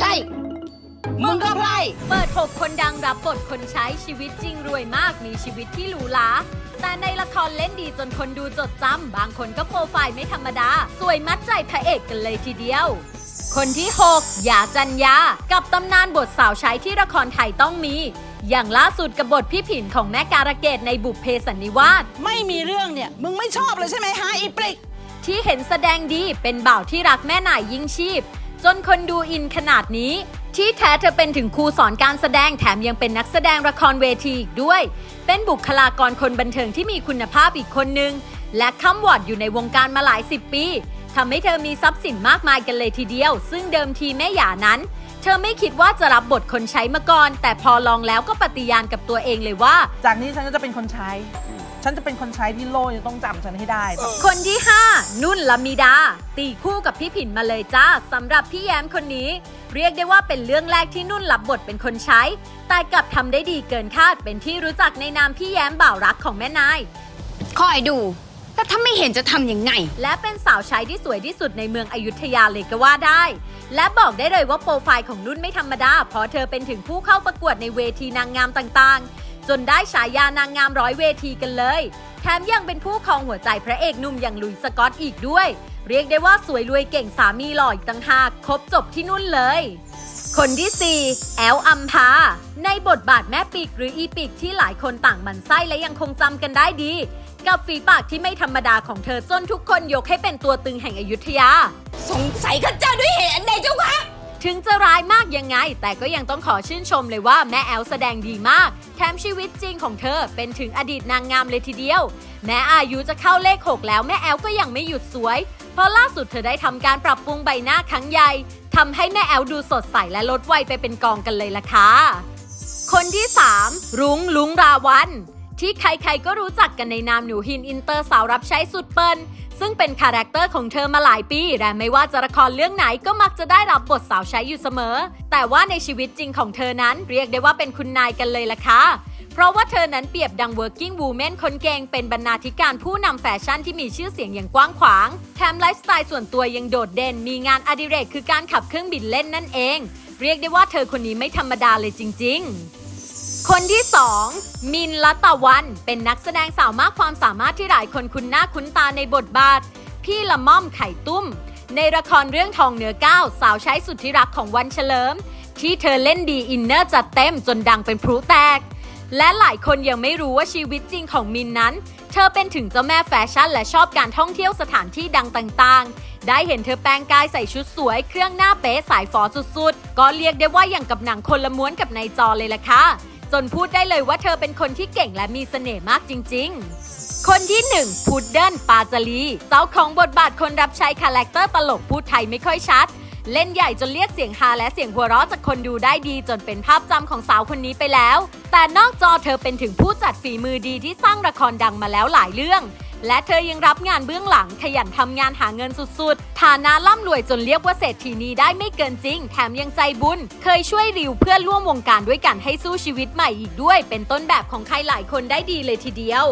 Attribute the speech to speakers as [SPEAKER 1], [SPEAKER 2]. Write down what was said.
[SPEAKER 1] ใครมึงก็ใคร
[SPEAKER 2] เปิด 6 คนดังรับบทคนใช้ชีวิตจริงรวยมากมีชีวิตที่หรูหราแต่ในละครเล่นดีจนคนดูจดจำบางคนก็โปรไฟล์ไม่ธรรมดา สวยมัดใจพระเอกกันเลยทีเดียว คนที่ 6 หยาจันยา กับตำนานบทสาวใช้ที่ละครไทยต้องมี อย่างล่าสุดกับบทพี่ผินของแม่การะเกดในบุพเพสันนิวาส
[SPEAKER 1] ไม่มีเรื่องเนี่ย มึงไม่ชอบเลยใช่ไหมฮะอีปริก
[SPEAKER 2] ที่เห็นแสดงดีเป็นบ่าวที่รักแม่นายยิ่งชีพ จนคนดูอินขนาดนี้ ที่แท้เธอเป็นถึงครูสอนการแสดงแถมยังเป็นนักแสดงละครเวทีอีกด้วย เป็นบุคลากรคนบันเทิงที่มีคุณภาพอีกคนนึง และค้ำวอดอยู่ในวงการมาหลายสิบปีทำให้เธอมีทรัพย์สินมากมายกันเลยทีเดียว ซึ่งเดิมทีแม่หยานั้น เธอไม่คิดว่าจะรับบทคนใช้มาก่อน แต่พอลองแล้วก็ปฏิญาณกับตัวเองเลยว่า
[SPEAKER 3] จากนี้ฉันก็จะเป็นคนใช้ ฉันจะเป็นคนใช้ที่โลกจะต้องจำฉันให้ได้
[SPEAKER 2] คนที่ 5 นุ่นละมีดา ตีคู่กับพี่ผินมาเลยจ้าสำหรับพี่แย้มคนนี้ เรียกได้ว่าเป็นเรื่องแรกที่นุ่นรับบทเป็นคนใช้ แต่กลับทำได้ดีเกินคาดเป็นที่รู้จักในนามพี่แย้มบ่าวรักของแม่นาย
[SPEAKER 4] คอยดู แล้วถ้าไม่เห็นจะทำยังไง
[SPEAKER 2] และเป็นสาวใช้ที่สวยที่สุดในเมืองอยุธยาเลยก็ว่าได้ และบอกได้เลยว่าโปรไฟล์ของนุ่นไม่ธรรมดา เพราะเธอเป็นถึงผู้เข้าประกวดในเวทีนางงามต่างๆ จนได้ฉายานางงามร้อยเวทีกันเลย แถมยังเป็นผู้ครองหัวใจพระเอกหนุ่มอย่างหลุยส์สกอตอีกด้วย เรียกได้ว่าสวยรวยเก่งสามีหล่ออีกต่างหากครบจบที่นุ่นเลยคนที่ 4 แอลอัมพา ในบทบาทแม่ปีกหรืออีปีกที่หลายคนต่างมันไส้และยังคงจำกันได้ดี กับฝีปากที่ไม่ธรรมดาของเธอจนทุกคนยกให้เป็นตัวตึงแห่งอยุธยา
[SPEAKER 1] สงสัยข้าเจ้าด้วยเหตุอันใดเจ้าคะ
[SPEAKER 2] ถึงจะร้ายมากยังไง แต่ก็ยังต้องขอชื่นชมเลยว่าแม่แอลแสดงดีมาก แถมชีวิตจริงของเธอเป็นถึงอดีตนางงามเลยทีเดียว แม้อายุจะเข้าเลข 6 แล้วแม่แอลก็ยังไม่หยุดสวย เพราะล่าสุดเธอได้ทำการปรับปรุงใบหน้าครั้งใหญ่ทำให้แม่แอลดูสดใสและลดวัยไปเป็นกองกันเลยล่ะค่ะคนที่ 3 รุ้งลุงราวันที่ใครๆก็รู้จักกันในนามหนูหินอินเตอร์สาวรับใช้สุดเปิล ซึ่งเป็นคาแรคเตอร์ของเธอมาหลายปี และไม่ว่าจะละครเรื่องไหนก็มักจะได้รับบทสาวใช้อยู่เสมอ แต่ว่าในชีวิตจริงของเธอนั้นเรียกได้ว่าเป็นคุณนายกันเลยล่ะค่ะเพราะว่าเธอนั้นเปรียบดัง working woman คนเก่งเป็นบรรณาธิการผู้นำแฟชั่นที่มีชื่อเสียงอย่างกว้างขวาง แถมไลฟ์สไตล์ส่วนตัวยังโดดเด่น มีงานอดิเรกคือการขับเครื่องบินเล่นนั่นเอง เรียกได้ว่าเธอคนนี้ไม่ธรรมดาเลยจริง ๆ คนที่ 2 มินลัตวัน เป็นนักแสดงสาวมากความสามารถที่หลายคนคุ้นหน้าคุ้นตาในบทบาท พี่ละม่อมไข่ตุ้ม ในละครเรื่องทองเหนือก้าวสาวใช้สุดที่รักของวันเฉลิม ที่เธอเล่นดีอินเนอร์จัดเต็มจนดังเป็นพลุแตก และหลายคนยังไม่รู้ว่าชีวิตจริงของมินนั้น เธอเป็นถึงเจ้าแม่แฟชั่น และชอบการท่องเที่ยวสถานที่ดังต่างๆ ได้เห็นเธอแปลงกายใส่ชุดสวย เครื่องหน้าเป๊ะสายฟอสุดๆ ก็เรียกได้ว่าอย่างกับหนังคนละม้วนกับในจอเลยล่ะค่ะ จนพูดได้เลยว่าเธอเป็นคนที่เก่งและมีเสน่ห์มากจริง ๆ คนที่1พุดเดิ้ลปาจารีเจ้าของบทบาทคนรับใช้คาแรคเตอร์ตลกพูดไทยไม่ค่อยชัด เล่นใหญ่จนเรียกเสียงฮาและเสียงหัวเราะจากคนดูได้ดีจนเป็นภาพจำของสาวคนนี้ไปแล้ว แต่นอกจอเธอเป็นถึงผู้จัดฝีมือดีที่สร้างละครดังมาแล้วหลายเรื่อง และเธอยังรับงานเบื้องหลังขยันทำงานหาเงินสุดๆ ฐานะร่ำรวยจนเรียกว่าเศรษฐีนีได้ไม่เกินจริง แถมยังใจบุญ เคยช่วยริวเพื่อนร่วมวงการด้วยกันให้สู้ชีวิตใหม่อีกด้วย เป็นต้นแบบของใครหลายคนได้ดีเลยทีเดียว